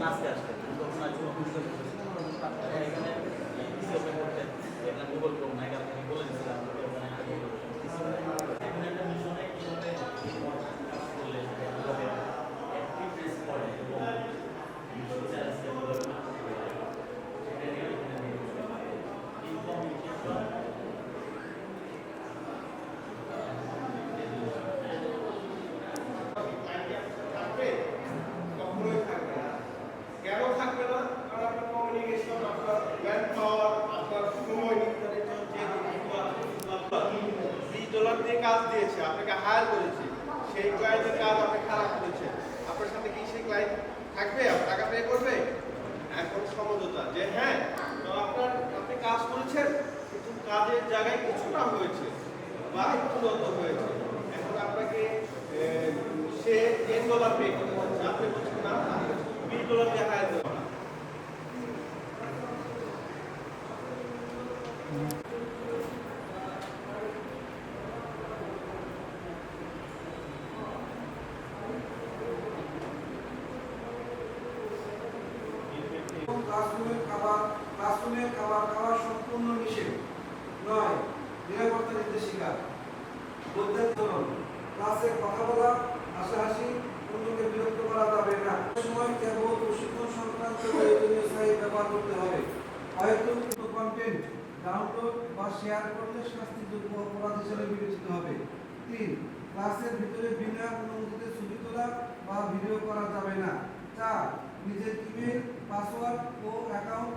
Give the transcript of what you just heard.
আজকে আসতেন তখন আজকে বুঝতে পারছেন এখানে পিসিওতে করতেন এখানে গুগল ক্রোম না এখান থেকে বলে দিয়েছিলাম যে ওখানে আগে এখন একটা মিশনে কীভাবে কাজ করলে কীভাবে অ্যাক্টিভনেস করে এবং চ্যালেঞ্জকে কীভাবে সেটা নিয়ে এখানে ইনফরমেশন থাকবে কখনোই থাকবে না কেন থাকবে না কারণ আপনার কমিউনিকেশন আপনার ম্যান পাওয়ার আপনার সময় নির্ধারিত যে বিশ ডলার দিয়ে কাজ দিয়েছে, আপনাকে হায়ার করেছে, সেই ক্লায়েন্টের কাজ আপনি খারাপ করেছেন। আপনার সাথে কি সেই ক্লায়েন্ট থাকবে? টাকা পে করবে? এখন সমঝোতা যে হ্যাঁ তো আপনার, আপনি কাজ করেছেন, কিন্তু কাজের জায়গায় কিছুটা হয়েছে বা একটু নত হয়েছে। এখন আপনাকে সে টেন ডলার পে করতে হচ্ছে আপনি বলছেন, না বিশ ডলার দিয়ে হায়ার দেবো না ক্লাসরুমের খাবার ক্লাসরুমের খাবার খাওয়া সম্পূর্ণ নিষেধ। নয়, নিরাপত্তা নির্দেশিকা ধরন, ক্লাসে কথা বলা, হাসাহাসি, অন্যকে বিরক্ত করা যাবে না। সময় কেবল প্রশিক্ষণ সংক্রান্ত প্রয়োজনীয় সাইট ব্যবহার করতে হবে। হয়তো কোনো কন্টেন্ট ডাউনলোড বা শেয়ার করলে শাস্তিযোগ্য অপরাধ হিসেবে বিবেচিত হবে। তিন, ক্লাসের ভিতরে বিনা অনুমতিতে ছবি তোলা বা ভিডিও করা যাবে না চার নিজের ইমেল পাসওয়ার্ড ও অ্যাকাউন্ট